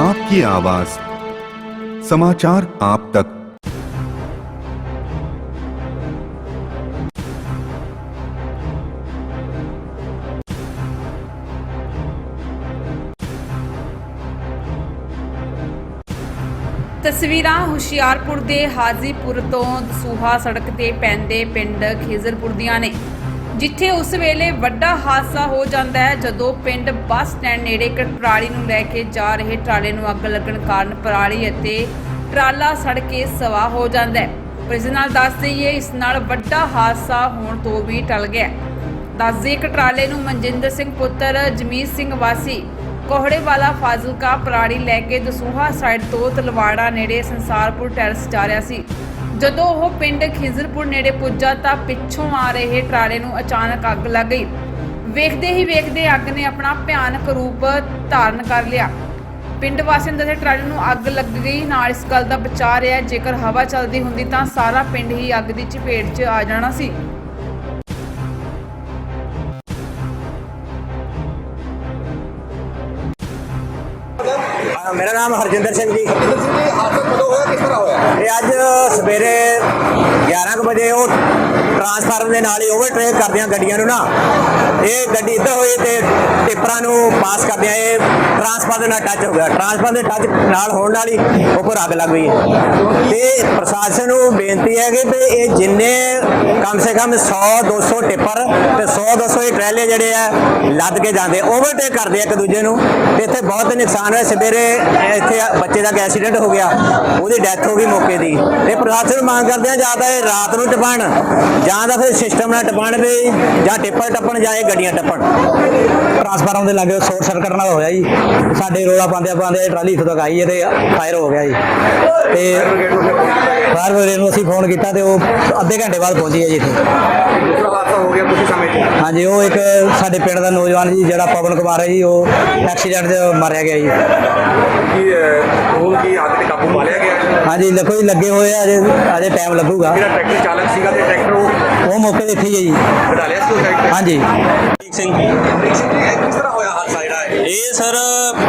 आपकी आवाज समाचार आप तक ਤਸਵੀਰਾਂ ਹੁਸ਼ਿਆਰਪੁਰ ਦੇ ਹਾਜ਼ੀਪੁਰ ਤੋਂ ਦਸੂਹਾ ਸੜਕ ਤੇ ਪੈਂਦੇ ਪਿੰਡ ਖੇਜ਼ਰਪੁਰ ਦੀਆਂ ਨੇ ਜਿੱਥੇ ਉਸ ਵੇਲੇ ਵੱਡਾ ਹਾਦਸਾ ਹੋ ਜਾਂਦਾ ਹੈ, ਜਦੋਂ ਪਿੰਡ ਬੱਸ ਸਟੈਂਡ ਨੇੜੇ ਇੱਕ ਟਰਾਲੀ ਨੂੰ ਲੈ ਕੇ ਜਾ ਰਹੇ ਟਰਾਲੇ ਨੂੰ ਅੱਗ ਲੱਗਣ ਕਾਰਨ ਪਰਾਲੀ ਅਤੇ ਟਰਾਲਾ ਸੜ ਕੇ ਸਵਾ ਹੋ ਜਾਂਦਾ ਹੈ। ਪਰ ਇਸ ਨਾਲ ਦੱਸ ਦਈਏ, ਇਸ ਨਾਲ ਵੱਡਾ ਹਾਦਸਾ ਹੋਣ ਤੋਂ ਵੀ ਟਲ ਗਿਆ ਦੱਸ ਦਈਏ ਕਿ ਟਰਾਲੇ ਨੂੰ ਮਨਜਿੰਦਰ ਸਿੰਘ ਪੁੱਤਰ ਜਮੀਤ ਸਿੰਘ ਵਾਸੀ ਕੋਹੜੇ ਵਾਲਾ ਫਾਜ਼ਿਲਕਾ ਪਰਾਲੀ ਲੈ ਕੇ ਦਸੂਹਾ ਸਾਈਡ ਤੋਂ ਤਲਵਾੜਾ ਨੇੜੇ ਸੰਸਾਰਪੁਰ ਟੈਰਸ ਜਾ ਰਿਹਾ ਸੀ। ਜਦੋਂ ਉਹ ਪਿੰਡ ਖਿਜ਼ਰਪੁਰ ਨੇੜੇ ਪੁੱਜਾ ਤਾਂ ਪਿੱਛੋਂ ਆ ਰਹੇ ਟਰਾਲੇ ਨੂੰ ਅਚਾਨਕ ਅੱਗ ਲੱਗ ਗਈ। ਵੇਖਦੇ ਹੀ ਵੇਖਦੇ ਅੱਗ ਨੇ ਆਪਣਾ ਭਿਆਨਕ ਰੂਪ ਧਾਰਨ ਕਰ ਲਿਆ। ਪਿੰਡ ਵਾਸੀਆਂ ਨੇ ਦੱਸਿਆ ਟਰਾਲੇ ਨੂੰ ਅੱਗ ਲੱਗ ਗਈ। ਨਾਲ ਇਸ ਗੱਲ ਦਾ ਬਚਾ ਰਿਹਾ, ਜੇਕਰ ਹਵਾ ਚੱਲਦੀ ਹੁੰਦੀ ਤਾਂ ਸਾਰਾ ਪਿੰਡ ਹੀ ਅੱਗ ਦੀ ਚਪੇਟ 'ਚ ਆ ਜਾਣਾ ਸੀ। ਮੇਰਾ ਨਾਮ ਹਰਜਿੰਦਰ ਸਿੰਘ ਜੀ। ਜਿੰਦਰ ਸਿੰਘ ਜੀ ਹਾਦਸਾ ਕਦੋਂ ਹੋਇਆ ਕਿਸ ਤਰ੍ਹਾਂ ਹੋਇਆ? ਇਹ ਅੱਜ ਸਵੇਰੇ 11 ਕੁ ਵਜੇ ਉਹ ਟਰਾਂਸਫਾਰਮਰ ਦੇ ਨਾਲ ਹੀ ਓਵਰਟੇਕ ਕਰਦਿਆਂ ਗੱਡੀਆਂ ਨੂੰ ਨਾ। ਇਹ ਗੱਡੀ ਇੱਧਰ ਹੋਈ ਤੇ ਟਿੱਪਰਾਂ ਨੂੰ ਪਾਸ ਕਰਦਿਆਂ ਇਹ ਟਰਾਂਸਫਾਰਮਰ ਦੇ ਨਾਲ ਟੱਚ ਹੋ ਗਿਆ। ਟਰਾਂਸਫਾਰਮਰ ਦੇ ਟੱਚ ਨਾਲ ਹੋਣ ਨਾਲ ਹੀ ਉੱਪਰ ਅੱਗ ਲੱਗ ਗਈ ਤੇ ਪ੍ਰਸ਼ਾਸਨ ਨੂੰ ਬੇਨਤੀ ਹੈ ਕਿ ਵੀ ਇਹ ਜਿੰਨੇ ਕਮ ਸੇ ਕਮ 100 200 ਟਿੱਪਰ ਤੇ 100 200 ਇਹ ਟਰੈਲੇ ਜਿਹੜੇ ਆ ਲੱਦ ਕੇ ਜਾਂਦੇ ਓਵਰਟੇਕ ਕਰਦੇ ਆ ਇੱਕ ਦੂਜੇ ਨੂੰ। ਤੇ ਇੱਥੇ ਬਹੁਤ ਨੁਕਸਾਨ ਹੋਇਆ। ਸਵੇਰੇ ਇੱਥੇ ਬੱਚੇ ਦਾ ਐਕਸੀਡੈਂਟ ਹੋ ਗਿਆ। ਉਹਦੀ ਡੈਥ ਹੋ ਗਈ ਮੌਕੇ ਦੀ। ਤੇ ਪ੍ਰਸ਼ਾਸਨ ਮੰਗ ਕਰਦੇ ਆ, ਜਾਂ ਤਾਂ ਇਹ ਰਾਤ ਨੂੰ ਟਪਣ, ਜਾਂ ਤਾਂ ਫਿਰ ਸਿਸਟਮ ਨਾਲ ਟਪਣ ਵੀ, ਜਾਂ ਟਿੱਪਰ ਟੱਪਣ, ਜਾਂ ਇਹ ਗੱਡੀਆਂ ਟੱਪਣ। ਟਰਾਂਸਫਾਰਮਰ ਦੇ ਲਾਗੇ ਸ਼ੋਰਟ ਸਰਕਟ ਨਾਲ ਹੋਇਆ ਜੀ। ਸਾਡੇ ਰੋਲਾ ਪਾਉਂਦੇ ਪਾਉਂਦੇ ਟਰਾਲੀ ਇੱਥੋਂ ਤੱਕ ਆਈ ਹੈ ਤੇ ਫਾਇਰ ਹੋ ਗਿਆ ਜੀ। ਤੇ ਫਾਇਰ ਬ੍ਰਿਗੇਡ ਨੂੰ ਅਸੀਂ ਫੋਨ ਕੀਤਾ ਤੇ ਉਹ ਅੱਧੇ ਘੰਟੇ ਬਾਅਦ ਪਹੁੰਚੀ ਹੈ ਜੀ ਇੱਥੇ। ਦੂਸਰਾ ਹਾਦਸਾ ਹੋ ਗਿਆ ਕੁਝ ਸਮੇਂ ਚ ਹਾਂਜੀ ਉਹ ਇੱਕ ਸਾਡੇ ਪਿੰਡ ਦਾ ਨੌਜਵਾਨ ਜੀ ਜਿਹੜਾ ਪਵਨ ਕੁਮਾਰ ਹੈ ਜੀ ਉਹ ਐਕਸੀਡੈਂਟ 'ਚ ਮਾਰਿਆ ਗਿਆ ਜੀ। ਕੀ ਅਹ, ਹੁਣ ਕੀ ਅੱਗ ਤੇ ਕਾਬੂ ਪਾ ਲਿਆ ਗਿਆ? ਹਾਂਜੀ ਦੇਖੋ ਜੀ ਲੱਗੇ ਹੋਏ ਆ ਅਜੇ ਅਜੇ ਟਾਈਮ ਲੱਗੂਗਾ। ਜਿਹੜਾ ਟਰੈਕਟਰ ਚਾਲਕ ਸੀਗਾ ਤੇ ਟਰੈਕਟਰ ਉਹ ਉਹ ਮੌਕੇ ਤੇ ਇੱਥੇ ਹੀ ਹੈ ਜੀ। ਘਟਾ ਲਿਆ ਸੀ ਉਹ ਸਾਈਡ ਹਾਂਜੀ। ਸਿੰਘ ਕਿਸ ਤਰ੍ਹਾਂ ਹੋਇਆ ਹਾਦਸਾ? ਇਹ ਸਰ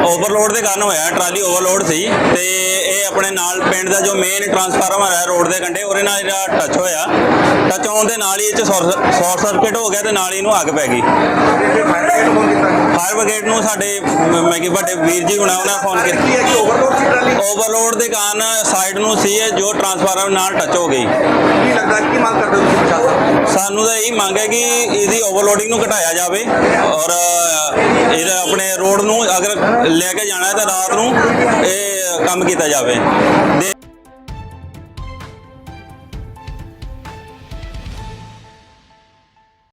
ਓਵਰਲੋਡ ਦੇ ਕਾਰਨ ਹੋਇਆ ਟਰਾਲੀ ਓਵਰਲੋਡ ਸੀ ਤੇ ਇਹ ਆਪਣੇ ਨਾਲ ਪਿੰਡ ਦਾ ਜੋ ਮੇਨ ਟਰਾਂਸਫਾਰਮਰ ਹੈ ਰੋਡ ਦੇ ਕੰਢੇ ਉਹਦੇ ਨਾਲ ਜਿਹੜਾ ਟੱਚ ਹੋਇਆ। ਟੱਚ ਹੋਣ ਦੇ ਨਾਲ ਹੀ ਇਹ ਚ ਸ਼ਾਰਟ ਸਰਕਟ ਹੋ ਗਿਆ ਤੇ ਨਾਲ ਹੀ ਇਹਨੂੰ ਅੱਗ ਪੈ ਗਈ। ਫਾਇਰ ਬ੍ਰਿਗੇਡ ਨੂੰ ਸਾਡੇ ਮ- ਕਿ ਵੱਡੇ ਵੀਰ ਜੀ ਹੁਣਾ ਉਹਨਾਂ ਫੋਨ ਕੀਤਾ। ਓਵਰਲੋਡ ਦੇ ਕਾਰਨ ਸਾਈਡ ਨੂੰ ਸੀ ਜੋ ਟਰਾਂਸਫਾਰਮਰ ਨਾਲ ਟੱਚ ਹੋ ਗਈ। ਕੀ ਲੱਗਦਾ ਕੀ ਮੰਗ ਕਰਦੇ ਸਾਨੂੰ ਤਾਂ ਇਹੀ ਮੰਗ ਹੈ ਕਿ ਇਹਦੀ ਓਵਰਲੋਡਿੰਗ ਨੂੰ ਘਟਾਇਆ ਜਾਵੇ ਔਰ ਇਹਦਾ ਆਪਣੇ ਰੋਡ ਨੂੰ ਅਗਰ ਲੈ ਕੇ ਜਾਣਾ ਹੈ ਤਾਂ ਰਾਤ ਨੂੰ ਇਹ ਕੰਮ ਕੀਤਾ ਜਾਵੇ।